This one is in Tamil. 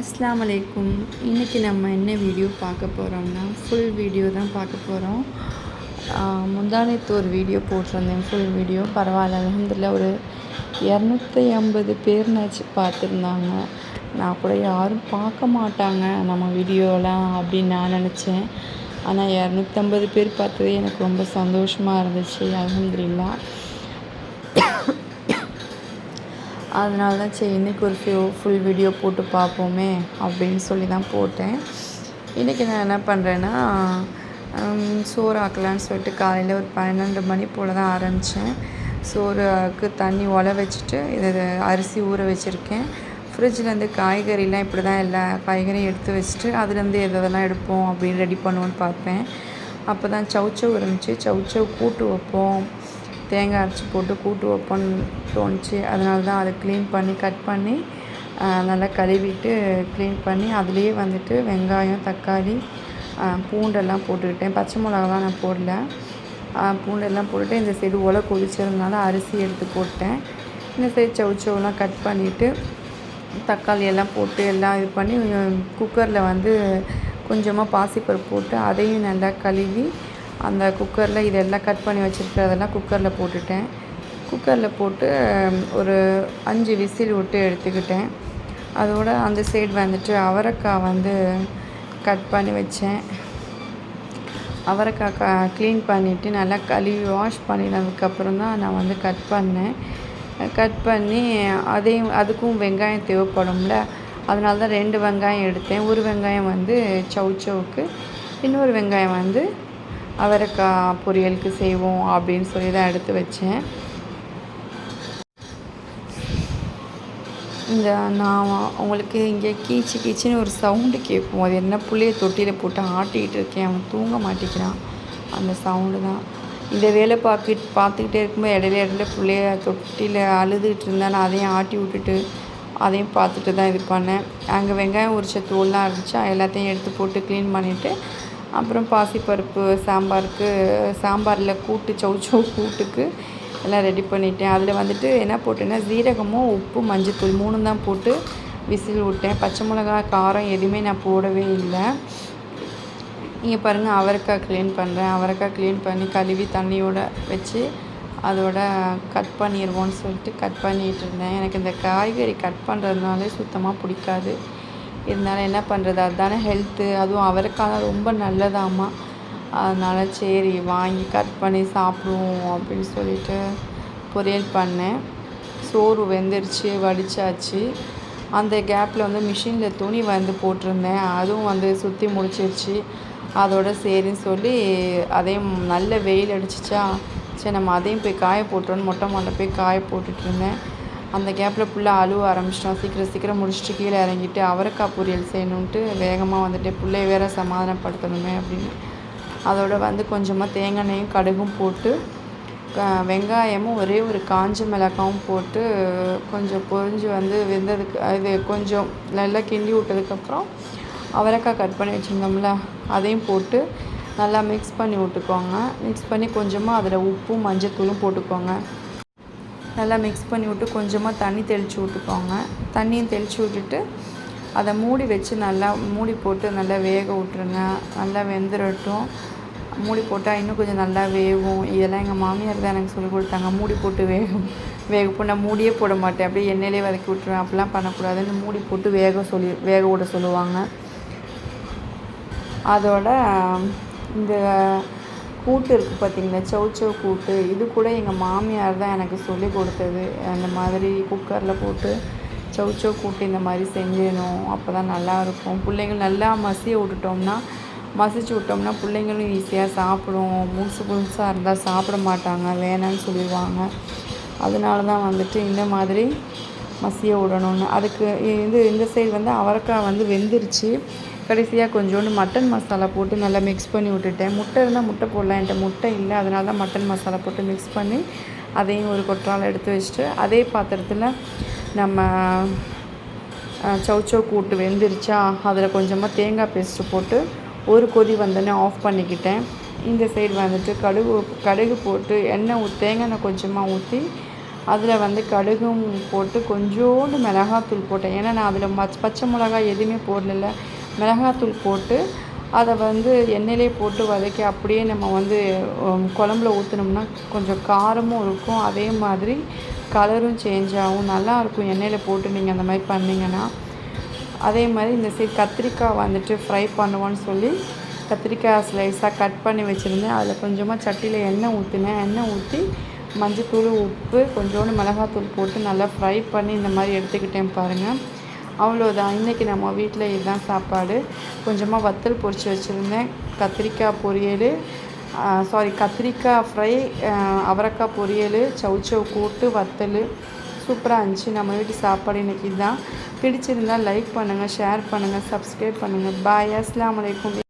அஸ்லாம் வலைக்கும் இன்றைக்கி நம்ம என்ன வீடியோ பார்க்க போகிறோம்னா ஃபுல் வீடியோ தான் பார்க்க போகிறோம் முந்தானத்து ஒரு வீடியோ போட்டிருந்தேன் ஃபுல் வீடியோ பரவாயில்ல அலமதுல்ல ஒரு இரநூத்தி ஐம்பது பேர்னாச்சு பார்த்துருந்தாங்க. நான் கூட யாரும் பார்க்க மாட்டாங்க நம்ம வீடியோலாம் அப்படின்னு நான் நினச்சேன். ஆனால் இரநூத்தம்பது பேர் பார்த்தது எனக்கு ரொம்ப சந்தோஷமாக இருந்துச்சு அலமதுல்லா அதனால தான் சரி இன்றைக்கி ஒரு ஃபியூ ஃபுல் வீடியோ போட்டு பார்ப்போமே அப்படின்னு சொல்லி தான் போட்டேன். இன்றைக்கி நான் என்ன பண்ணுறேன்னா சோறு ஆக்கலான்னு சொல்லிட்டு காலையில் ஒரு பன்னெண்டு மணி போல் தான் ஆரம்பித்தேன் சோறுக்கு தண்ணி உல வச்சுட்டு இதை அரிசி ஊற வச்சுருக்கேன். ஃப்ரிட்ஜ்லேருந்து காய்கறிலாம் இப்படி தான் எல்லா காய்கறியும் எடுத்து வச்சுட்டு அதுலேருந்து எதெல்லாம் எடுப்போம் அப்படின்னு ரெடி பண்ணுவோன்னு பார்ப்பேன். அப்போ தான் சவுச்சவ் இருந்துச்சு. சவுச்சவ் கூட்டு வைப்போம். தேங்காய் அரைச்சி போட்டு கூட்டு வைப்போன்னு தோணுச்சு. அதனால தான் அதை க்ளீன் பண்ணி கட் பண்ணி நல்லா கழுவிட்டு க்ளீன் பண்ணி அதுலேயே வந்துட்டு வெங்காயம் தக்காளி பூண்டெல்லாம் போட்டுக்கிட்டேன். பச்சை மிளகாலாம் நான் போடல. பூண்டெல்லாம் போட்டுட்டு இந்த சைடு ஒலை கொதிச்சதுனால அரிசி எடுத்து போட்டேன். இந்த சைடு சவுச்சவுலாம் கட் பண்ணிவிட்டு தக்காளி எல்லாம் போட்டு எல்லாம் இது பண்ணி குக்கரில் வந்து கொஞ்சமாக பாசிப்பருப்பு போட்டு அதையும் நல்லா கழுவி அந்த குக்கரில் இதெல்லாம் கட் பண்ணி வச்சுருக்கிறதெல்லாம் குக்கரில் போட்டுட்டேன். குக்கரில் போட்டு ஒரு அஞ்சு விசில் விட்டு எடுத்துக்கிட்டேன். அதோட அந்த சைடு வந்துட்டு அவரைக்காய் வந்து கட் பண்ணி வச்சேன். அவரைக்காய் க க்ளீன் பண்ணிவிட்டு நல்லா கழுவி வாஷ் பண்ணினதுக்கப்புறம் தான் நான் வந்து கட் பண்ணேன். கட் பண்ணி அதையும் அதுக்கும் வெங்காயம் தேவைப்படும்ல அதனால தான் ரெண்டு வெங்காயம் எடுத்தேன். ஒரு வெங்காயம் வந்து சவுச்சவுக்கு இன்னொரு வெங்காயம் வந்து அவரைக்காய் பொரியலுக்கு செய்வோம் அப்படின்னு சொல்லி தான் எடுத்து வச்சேன். இந்த நான் உங்களுக்கு இங்கே கீச்சு கீச்சுன்னு ஒரு சவுண்டு கேட்போம் அது என்ன புள்ளைய தொட்டியில் போட்டு ஆட்டிக்கிட்டு இருக்கேன். அவன் தூங்க மாட்டேங்கிறான். அந்த சவுண்டு தான். இந்த வேலை பார்க்க பார்த்துக்கிட்டே இருக்கும்போது இடையில இடையில பிள்ளைய தொட்டியில் அழுதுகிட்டு இருந்தேன் நான் அதையும் ஆட்டி விட்டுட்டு அதையும் பார்த்துட்டு தான் இது பண்ணேன் அங்கே வெங்காயம் உரிச்ச தோல்லாம் இருந்துச்சு எல்லாத்தையும் எடுத்து போட்டு க்ளீன் பண்ணிவிட்டு அப்புறம் பாசிப்பருப்பு சாம்பாருக்கு சாம்பாரில் கூட்டு சௌச்சௌ கூட்டுக்கு எல்லாம் ரெடி பண்ணிட்டேன். அதில் வந்துட்டு என்ன போட்டேன்னா ஜீரகமும் உப்பு மஞ்சத்தூள் மூணு தான் போட்டு விசில் விட்டேன். பச்சை மிளகா காரம் எதுவுமே நான் போடவே இல்லை. இங்கே பாருங்கள் அவரைக்காய் க்ளீன் பண்ணுறேன் அவரைக்காய் க்ளீன் பண்ணி கழுவி தண்ணியோட வச்சு அதோட கட் பண்ணிடுவோன்னு சொல்லிட்டு கட் பண்ணிகிட்டு இருந்தேன். எனக்கு இந்த காய்கறி கட் பண்ணுறதுனாலே சுத்தமாக பிடிக்காது. இருந்தாலும் என்ன பண்ணுறது அதுதானே ஹெல்த்து அதுவும் அவரைக்காய் ரொம்ப நல்லதாம்மா. அதனால் சரி வாங்கி கட் பண்ணி சாப்பிடுவோம் அப்படின்னு சொல்லிட்டு பொரியல் பண்ணேன். சோறு வெந்துருச்சு வடித்தாச்சு அந்த கேப்பில் வந்து மிஷினில் துணி வந்து போட்டிருந்தேன். அதுவும் வந்து சுற்றி முடிச்சிருச்சு. அதோட சரின்னு சொல்லி அதையும் நல்ல வெயில் அடிச்சிச்சா? சரி நம்ம அதையும் போய் காய போட்டுருன்னு மொட்டை மாட்டை போய் காய போட்டுட்ருந்தேன் அந்த கேப்பில் ஃபுல்லாக அழுவ ஆரம்பிச்சிட்டோம் சீக்கிரம் சீக்கிரம் முடிச்சுட்டு கீழே இறங்கிட்டு அவரைக்காய் பொரியல் செய்யணுன்ட்டு வேகமாக வந்துட்டு பிள்ளைய வேற சமாதானப்படுத்தணுமே அப்படின்னு. அதோட வந்து கொஞ்சமாக தேங்காய் எண்ணெயும் கடுகும் போட்டு வெங்காயமும் ஒரே ஒரு காஞ்ச மிளகாவும் போட்டு கொஞ்சம் பொரிஞ்சு வந்து வெந்ததுக்கு இது கொஞ்சம் நல்லா கிண்டி விட்டதுக்கப்புறம் அவரைக்காய் கட் பண்ணி வச்சுருந்தோம்ல அதையும் போட்டு நல்லா மிக்ஸ் பண்ணி விட்டுக்கோங்க. மிக்ஸ் பண்ணி கொஞ்சமாக அதில் உப்பும் மஞ்சத்தூளும் போட்டுக்கோங்க. நல்லா மிக்ஸ் பண்ணி விட்டு கொஞ்சமாக தண்ணி தெளித்து விட்டுக்கோங்க. தண்ணியும் தெளித்து விட்டுட்டு அதை மூடி வச்சு நல்லா மூடி போட்டு நல்லா வேக விட்ருங்க நல்லா வெந்துடட்டும் மூடி போட்டால் இன்னும் கொஞ்சம் நல்லா வேகும். இதெல்லாம் எங்கள் மாமியார் தான் எனக்கு சொல்லி கொடுத்தாங்க. மூடி போட்டு வேகும். வேக போ நான் மூடியே போட மாட்டேன். அப்படியே எண்ணெயிலே வதக்கி விட்ருவேன் அப்படிலாம் பண்ணக்கூடாதுன்னு மூடி போட்டு வேக சொல்லி வேக விட சொல்லுவாங்க. அதோட இந்த கூட்டு இருக்குது பார்த்திங்களா சௌச்சவ் கூட்டு. இது கூட எங்கள் மாமியார் தான் எனக்கு சொல்லி கொடுத்தது. அந்த மாதிரி குக்கரில் போட்டு சௌச்சவ் கூட்டு இந்த மாதிரி செஞ்சிடணும். அப்போ தான் நல்லாயிருக்கும் பிள்ளைங்கள் நல்லா மசிய விட்டுட்டோம்னா மசிச்சு விட்டோம்னா பிள்ளைங்களும் ஈஸியாக சாப்பிடும். முழுசு புதுசாக இருந்தால் சாப்பிட மாட்டாங்க. வேணான்னு சொல்லிடுவாங்க. அதனால தான் வந்துட்டு இந்த மாதிரி மசிய விடணும்னு. அதுக்கு இது இந்த சைடு வந்து அவரைக்காய் வந்து வெந்துருச்சு. கடைசியாக கொஞ்சோண்டு மட்டன் மசாலா போட்டு நல்லா மிக்ஸ் பண்ணி விட்டுட்டேன். முட்டை இருந்தால் முட்டை போடலாம். என்கிட்ட முட்டை இல்லை. அதனால தான் மட்டன் மசாலா போட்டு மிக்ஸ் பண்ணி அதையும் ஒரு கொற்றால் எடுத்து வச்சுட்டு அதே பாத்திரத்தில் நம்ம சௌச்சோ கூட்டு வெந்துருச்சா? அதில் கொஞ்சமாக தேங்காய் பேஸ்ட்டு போட்டு ஒரு கொதி வந்தோடனே ஆஃப் பண்ணிக்கிட்டேன். இந்த சைடு வந்துட்டு கடுகு கடுகு போட்டு எண்ணெய் ஊ தேங்காய் எண்ணெய் கொஞ்சமாக ஊற்றி அதில் வந்து கடுகும் போட்டு கொஞ்சோண்டு மிளகாத்தூள் போட்டேன். ஏன்னா நான் அதில் மச் பச்சை மிளகாய் எதுவுமே போடல மிளகாத்தூள் போட்டு அதை வந்து எண்ணெயிலே போட்டு வதக்கி அப்படியே நம்ம வந்து குழம்புல ஊற்றினோம்னா கொஞ்சம் காரமும் இருக்கும். அதே மாதிரி கலரும் சேஞ்ச் ஆகும். நல்லாயிருக்கும் எண்ணெயில் போட்டு நீங்கள் அந்த மாதிரி பண்ணிங்கன்னா. அதே மாதிரி இந்த சைடு கத்திரிக்காய் வந்துட்டு ஃப்ரை பண்ணுவோன்னு சொல்லி கத்திரிக்காய் ஸ்லைஸாக கட் பண்ணி வச்சுருந்தேன். அதில் கொஞ்சமாக சட்டியில் எண்ணெய் ஊற்றினேன் எண்ணெய் ஊற்றி மஞ்சத்தூள் உப்பு கொஞ்சோண்டு மிளகாத்தூள் போட்டு நல்லா ஃப்ரை பண்ணி இந்த மாதிரி எடுத்துக்கிட்டேன் பாருங்கள் அவ்வளோதான் இன்றைக்கி நம்ம வீட்டில் இதுதான் சாப்பாடு. கொஞ்சமாக வத்தல் பொரித்து வச்சுருந்தேன். கத்திரிக்காய் பொரியல் சாரி கத்திரிக்காய் ஃப்ரை அவரைக்காய் பொரியல் சவுச்சவ் கூட்டு வத்தல். சூப்பராக இருந்துச்சு. நம்ம வீட்டு சாப்பாடு இன்றைக்கி இதுதான். பிடிச்சிருந்தால் லைக் பண்ணுங்கள் ஷேர் பண்ணுங்கள் சப்ஸ்கிரைப் பண்ணுங்கள் பாய் அஸ்லாம் வலைக்கும்